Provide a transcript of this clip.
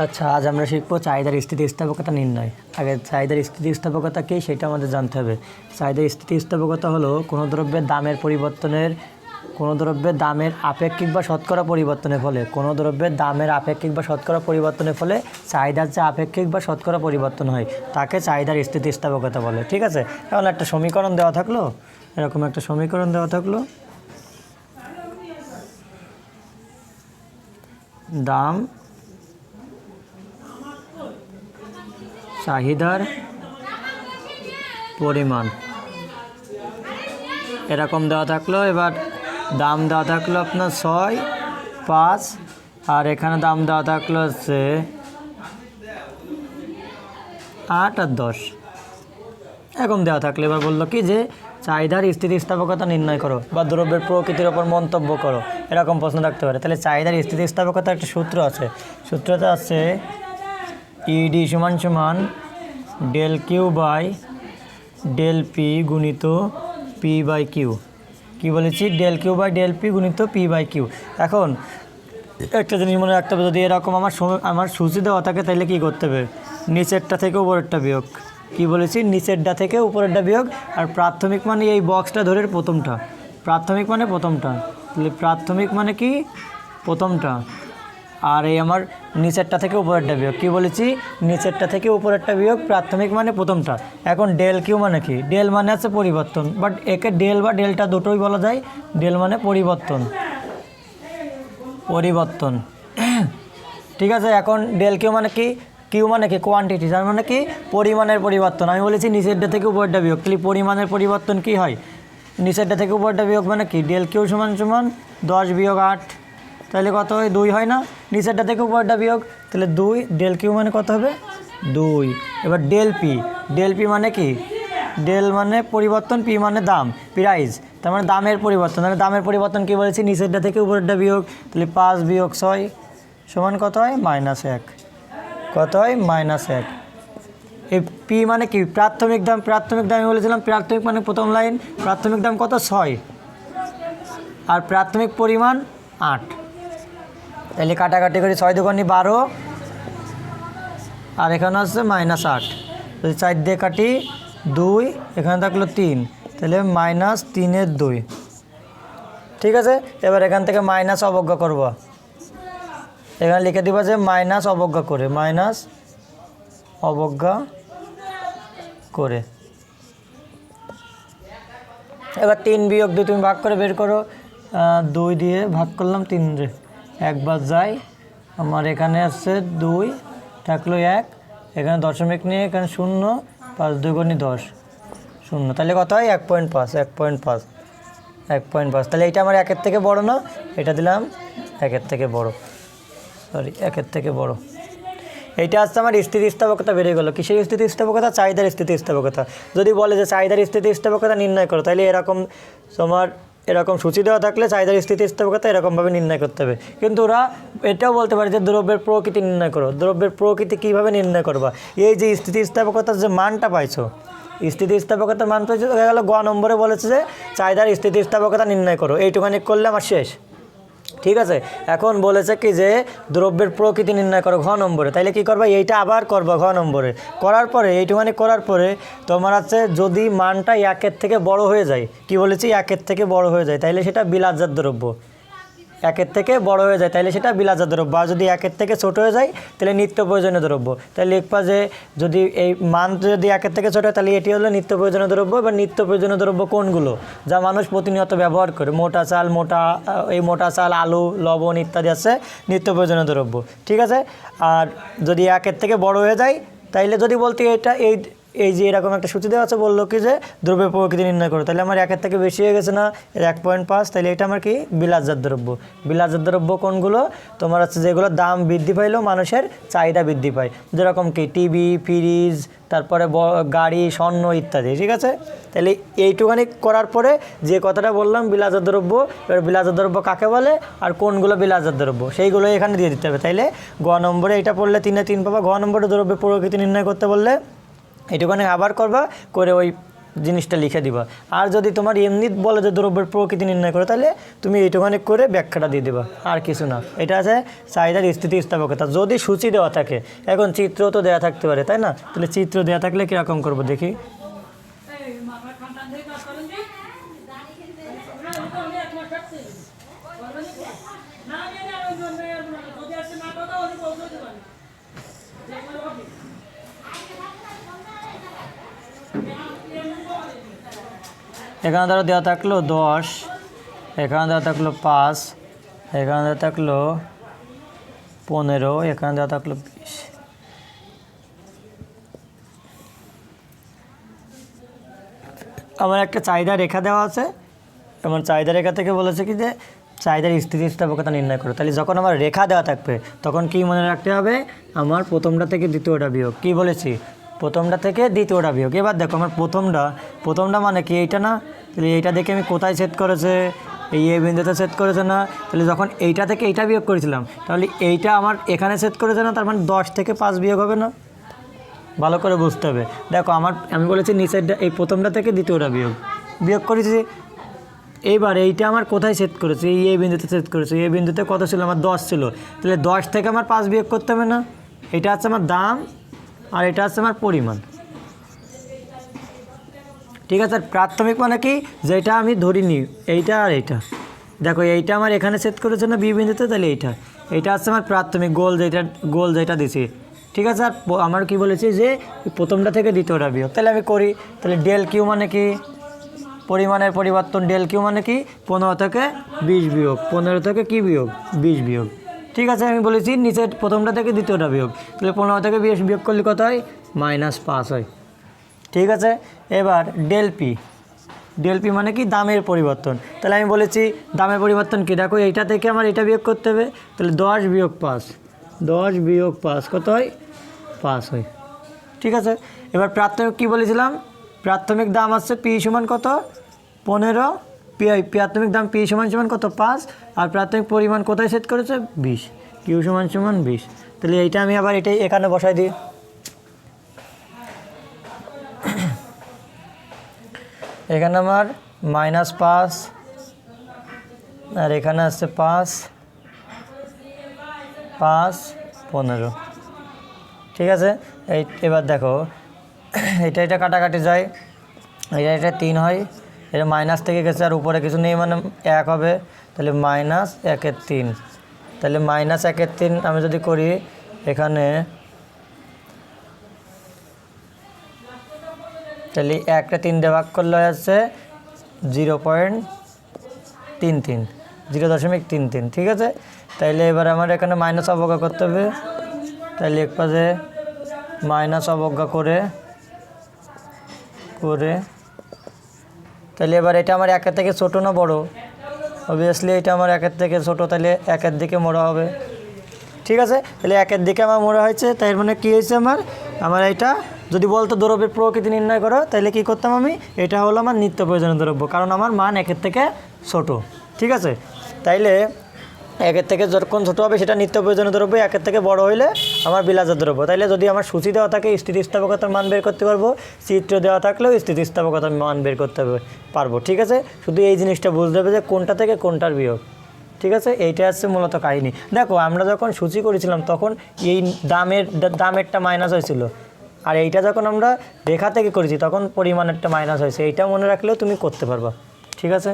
আচ্ছা আজ আমরা শিখব চাহিদার স্থিতিস্থাপকতা নির্ণয়। আগে চাহিদার স্থিতিস্থাপকতা কী সেটা আমাদের জানতে হবে। চাহিদার স্থিতিস্থাপকতা হলো কোনো দ্রব্যের দামের পরিবর্তনের, কোনো দ্রব্যের দামের আপেক্ষিক বা শতকরা পরিবর্তনের ফলে, কোনো দ্রব্যের দামের আপেক্ষিক বা শতকরা পরিবর্তনের ফলে চাহিদার যে আপেক্ষিক বা শতকরা পরিবর্তন হয়, তাকে চাহিদার স্থিতিস্থাপকতা বলে। ঠিক আছে? এখন একটা সমীকরণ দেওয়া থাকল? এরকম একটা সমীকরণ দেওয়া থাকল। দাম চাহিদার পরিমাণ। এরকম দেওয়া থাকল, এবার দাম দেওয়া থাকল আপনার ছয়, পাঁচ, আর এখানে দাম দেওয়া থাকল হচ্ছে আট আর দশ। এরকম দেওয়া থাকলে, এবার বলল কি যে চাহিদার স্থিতিস্থাপকতা নির্ণয় করো বা দ্রব্যের প্রকৃতির ওপর মন্তব্য করো। এরকম প্রশ্ন থাকতে পারে। তাহলে চাহিদার স্থিতিস্থাপকতা একটা সূত্র আছে। সূত্রটা আছে ইডি সমান সমান del Q by del P গুণিত পি বাই কিউ। কী বলেছি? Del Q by del P গুণিত পি বাই কিউ। এখন একটা জিনিস মনে রাখতে হবে, যদি এরকম আমার আমার সূচি দেওয়া থাকে তাহলে কী করতে হবে? নিচেরটা থেকে উপরেরটা বিয়োগ। কী বলেছি? নিচেরটা থেকে উপরেরটা বিয়োগ, আর প্রাথমিক মানে এই বক্সটা ধরে প্রথমটা। প্রাথমিক মানে প্রথমটা। প্রাথমিক মানে কি? প্রথমটা। আর এই আমার নিচেরটা থেকে উপরেরটা বিয়োগ। কী বলেছি? নিচেরটা থেকে উপরেরটা বিয়োগ প্রাথমিক মানে প্রথমটা। এখন ডেল কিউ মানে কি? ডেল মানে আছে পরিবর্তন। বাট একে ডেল বা ডেলটা দুটোই বলা যায়। ডেল মানে পরিবর্তন। পরিবর্তন। ঠিক আছে, এখন ডেল কিউ মানে কি? কিউ মানে কি? কোয়ান্টিটি তার মানে কি? পরিমাণের পরিবর্তন। আমি বলেছি নিচেরটা থেকে উপরেরটা বিয়োগ। তাহলে পরিমাণের পরিবর্তন কি হয়? নিচেরটা থেকে উপরেরটা বিয়োগ মানে কি? ডেল কিউ সমান সমান দশ বিয়োগ আট। তাহলে কত হয়? দুই হয় না? নিচেরটা থেকে উপরেরটা বিয়োগ। তাহলে দুই, ডেল কিউ মানে কত হবে? দুই। এবার ডেল পি। ডেল পি মানে কি? ডেল মানে পরিবর্তন, পি মানে দাম প্রাইস তার মানে দামের পরিবর্তন। তাহলে দামের পরিবর্তন কী বলেছি? নিচেরটা থেকে উপরেরটা বিয়োগ। তাহলে পাঁচ বিয়োগ ছয় সমান কত হয়? মাইনাস এক। কত হয়? মাইনাস এক। এই পি মানে কি? প্রাথমিক দাম প্রাথমিক দাম আমি বলেছিলাম। প্রাথমিক মানে প্রথম লাইন। প্রাথমিক দাম কত? ছয়। আর প্রাথমিক পরিমাণ আট। তাহলে কাটাকাটি করি ছয় দোকানি বারো, আর এখানে হচ্ছে মাইনাস আট। যদি চার দিয়ে কাটি দুই, এখানে থাকল তিন, তাহলে মাইনাস তিনের দুই। ঠিক আছে? এবার এখান থেকে মাইনাস অবজ্ঞা করব। এখানে লিখে দিবা যে মাইনাস অবজ্ঞা করে মাইনাস অবজ্ঞা করে। এবার তিন বিয়োগ দুই, তুমি ভাগ করে বের করো। দুই দিয়ে ভাগ করলাম তিন রে। একবার যাই। আমার এখানে আছে দুই, থাকল এক। এখানে দশমিক নিয়ে এখানে শূন্য, পাঁচ দুগুণি দশ। শূন্য। তাহলে কত হয়? এক পয়েন্ট পাঁচ, এক পয়েন্ট পাঁচ। এক পয়েন্ট পাঁচ। তাহলে এটা আমার একের থেকে বড় না? এটা দিলাম একের থেকে বড়। সরি একের থেকে বড়। এইটা আসছে আমার স্থিতিস্থাপকতা বেড়ে গেলো। কিসের স্থিতিস্থাপকতা চাহিদার স্থিতিস্থাপকতা যদি বলে যে চাহিদার স্থিতিস্থাপকতা নির্ণয় করো, তাহলে এরকম তোমার এরকম সূচি দেওয়া থাকলে চাহিদার স্থিতিস্থাপকতা এরকমভাবে নির্ণয় করতে হবে। কিন্তু ওরা এটাও বলতে পারে যে দ্রব্যের প্রকৃতি নির্ণয় করো। দ্রব্যের প্রকৃতি কীভাবে নির্ণয় করবা? এই যে স্থিতিস্থাপকতার যে মানটা পাইছো, স্থিতিস্থাপকতার মান পাইছো, দেখা গেলো গ নম্বরে বলেছে যে চাহিদার স্থিতিস্থাপকতা নির্ণয় করো। এইটুখানি করলে আমার শেষ। ঠিক আছে? এখন বলেছে কি যে, দ্রব্যের প্রকৃতি নির্ণয় করো ঘ নম্বরে। তাইলে কি করবা? এইটা আবার করবা ঘ নম্বরে। করার পরে, এইটুখানি করার পরে তোমার আছে যদি মানটা একের থেকে বড় হয়ে যায়, কি বলেছি? একের থেকে বড় হয়ে যায়। তাইলে সেটা বিলাজার দ্রব্য। একের থেকে বড় হয়ে যায় তাহলে সেটা বিলাজাত দ্রব্য। আর যদি একের থেকে ছোট হয়ে যায় তাহলে নিত্য প্রয়োজনীয় দ্রব্য। তাহলে লিখবা যে যদি এই মান যদি একের থেকে ছোট হয় তাহলে এটি হলো নিত্য প্রয়োজনীয় দ্রব্য। বা নিত্য প্রয়োজনীয় দ্রব্য কোনগুলো? যা মানুষ প্রতিনিয়ত ব্যবহার করে। মোটা চাল, মোটা, এই মোটা চাল, আলু, লবণ ইত্যাদি আছে, নিত্য প্রয়োজনীয় দ্রব্য। ঠিক আছে? আর যদি একের থেকে বড় হয়ে যায়, তাইলে যদি বলতে এটা এই এই যে এরকম একটা সূচি দেওয়া আছে বলল কি যে দ্রব্যের প্রকৃতি নির্ণয় করো। তাহলে আমার একের থেকে বেশি হয়ে গেছে না? এক পয়েন্ট পাঁচ, তাহলে এটা আমার কি? বিলাসজাত দ্রব্য। বিলাসজাত দ্রব্য কোনগুলো? তোমার হচ্ছে যেগুলো দাম বৃদ্ধি পাইলেও মানুষের চাহিদা বৃদ্ধি পায়। যেরকম কি টিভি, ফ্রিজ, তারপরে গাড়ি, স্বর্ণ ইত্যাদি, ঠিক আছে? তাহলে এইটুখানি করার পরে যে কথাটা বললাম, বিলাসজাত দ্রব্য, এবার বিলাসজাত দ্রব্য কাকে বলে? আর কোনগুলো বিলাসজাত দ্রব্য? সেইগুলো এখানে দিয়ে দিতে হবে। তাইলে গ নম্বরে এটা পড়লে তিনে তিন পাবা। গ নম্বরে দ্রব্যের প্রকৃতি নির্ণয় করতে বললে এটুখানি আবার করবা, করে ওই জিনিসটা লিখে দিবা। আর যদি তোমার এমনি বলে যে দ্রব্যের প্রকৃতি নির্ণয় করে, তাহলে তুমি এইটুখানি করে ব্যাখ্যাটা দিয়ে দেবা, আর কিছু না। এটা আছে চাহিদার স্থিতিস্থাপকতা। যদি সূচি দেওয়া থাকে, এখন চিত্র তো দেওয়া থাকতে পারে, তাই না? তাহলে চিত্র দেওয়া থাকলে কীরকম করব দেখি? এখানে ধরো দেওয়া থাকল দশ, এখানে দেওয়া থাকল পাঁচ, এখানে দেওয়া থাকল পনেরো, এখানে দেওয়া থাকল বিশ। আমার একটা চাহিদা রেখা দেওয়া আছে। আমার চাহিদা রেখা থেকে বলেছে কি যে, চাহিদার স্থিতিস্থাপকতা নির্ণয় করো। তাহলে যখন আমার রেখা দেওয়া থাকবে, তখন কি মনে রাখতে হবে? আমার প্রথমটা থেকে দ্বিতীয়টা বিয়োগ। কি বলেছি? প্রথমটা থেকে দ্বিতীয়টা বিয়োগ। এবার দেখো, আমার প্রথমটা প্রথমটা মানে কি এইটা না? তাহলে এইটা দেখে আমি কোথায় সেট করেছে? এই এ বিন্দুতে সেট করেছে না? তাহলে যখন এইটা থেকে এইটা বিয়োগ করেছিলাম, তাহলে এইটা আমার এখানে সেট করেছে না? তার মানে দশ থেকে পাঁচ বিয়োগ হবে না? ভালো করে বুঝতে হবে। দেখো, আমার, আমি বলেছি নিচেরটা এই প্রথমটা থেকে দ্বিতীয়টা বিয়োগ। বিয়োগ করেছি। এইবার এইটা আমার কোথায় সেট করেছে? এই এই বিন্দুতে সেট করেছে। এই বিন্দুতে কত ছিল? আমার দশ ছিল। তাহলে দশ থেকে আমার পাঁচ বিয়োগ করতে হবে না? এটা হচ্ছে আমার দাম আর এটা হচ্ছে আমার পরিমাণ। ঠিক আছে, আর প্রাথমিক মানে কি? যেটা আমি ধরিনি, এইটা আর এইটা। দেখো, এইটা আমার এখানে সেট করেছে না বি বিন্দুতে, তাহলে এইটা। এইটা হচ্ছে আমার প্রাথমিক গোল যেটা গোল যেটা দিছি। ঠিক আছে, আর আমার কি বলেছি যে, প্রথমটা থেকে দ্বিতীয়টা বিয়োগ। তাহলে আমি করি, তাহলে ডেল কিউ মানে কি? পরিমাণের পরিবর্তন ডেল কিউ মানে কি? পনেরো থেকে বিশ বিয়োগ। পনেরো থেকে কি বিয়োগ? বিশ বিয়োগ। ঠিক আছে, আমি বলেছি নিচের প্রথমটা থেকে দ্বিতীয়টা বিয়োগ। তাহলে পনেরো থেকে বিশ বিয়োগ করলে কত হয়? মাইনাস পাঁচ হয়। ঠিক আছে? এবার ডেল পি ডেল পি মানে কি? দামের পরিবর্তন। তাহলে আমি বলেছি, দামের পরিবর্তন কি? দেখো, এইটা থেকে আমার এটা বিয়োগ করতে হবে। তাহলে দশ বিয়োগ পাঁচ। দশ বিয়োগ পাঁচ, কত হয়? পাঁচ হয়। ঠিক আছে? এবার প্রাথমিক কি বলেছিলাম? প্রাথমিক দাম আসছে পি সমান কত? পনেরো। পি প্রাথমিক দাম পি সমান সমান কত? পাঁচ। আর প্রাথমিক পরিমাণ কোথায় সেট করেছে? বিশ। কিউ সমান সমান বিশ। তাহলে এইটা আমি আবার এটাই এখানে বসাই দিই। এখানে আমার মাইনাস পাঁচ, আর এখানে আছে পাঁচ পাঁচ, পনেরো। ঠিক আছে? এই এবার দেখো, এটা এটা কাটাকাটি যায়, এটা এটা তিন হয়, এটা মাইনাস থেকে গেছে, আর উপরে কিছু নেই মানে এক হবে, তাহলে মাইনাস একের তিন। তাহলে মাইনাস একের তিন আমি যদি করি, এখানে তাহলে একটা তিন ভাগ করলে হচ্ছে জিরো পয়েন্ট তিন তিন। জিরো দশমিক তিন তিন, ঠিক আছে? তাইলে এবার আমার এখানে মাইনাস অবজ্ঞা করতে হবে। তাইলে এক পাশে মাইনাস অবজ্ঞা করে করে। তাহলে এবার এটা আমার একের থেকে ছোটো না বড়? অবভিয়াসলি এটা আমার একের থেকে ছোটো তাহলে একের দিকে মোড়া হবে। ঠিক আছে? তাহলে একের দিকে আমার মোড়া হয়েছে তাই মানে কী হয়েছে আমার? আমার এটা যদি বলতো দ্রব্যের প্রকৃতি নির্ণয় করো, তাহলে কি করতাম আমি? এটা হলো আমার নিত্য প্রয়োজনীয় দ্রব্য, কারণ আমার মান একের থেকে ছোট, ঠিক আছে? তাইলে একের থেকে যখন ছোটো হবে, সেটা নিত্য প্রয়োজনীয় দ্রব্য, একের থেকে বড় হইলে আমার বিলাসের দ্রব্য। তাইলে যদি আমার সূচি দেওয়া থাকে, স্থিতিস্থাপকতার মান বের করতে পারব, চিত্র দেওয়া থাকলেও স্থিতিস্থাপকতার মান বের করতে হবে, পারব, ঠিক আছে? শুধু এই জিনিসটা বুঝতে হবে যে কোনটা থেকে কোনটার বিয়োগ, ঠিক আছে? এইটা হচ্ছে মূলত কাহিনী। দেখো, আমরা যখন সূচি করেছিলাম, তখন এই দামের, দামেরটা মাইনাস হয়েছিল। আর এইটা যখন আমরা রেখা থেকে করেছি, তখন পরিমাণ একটা মাইনাস হয়েছে। এইটা মনে রাখলেও তুমি করতে পারবা। ঠিক আছে?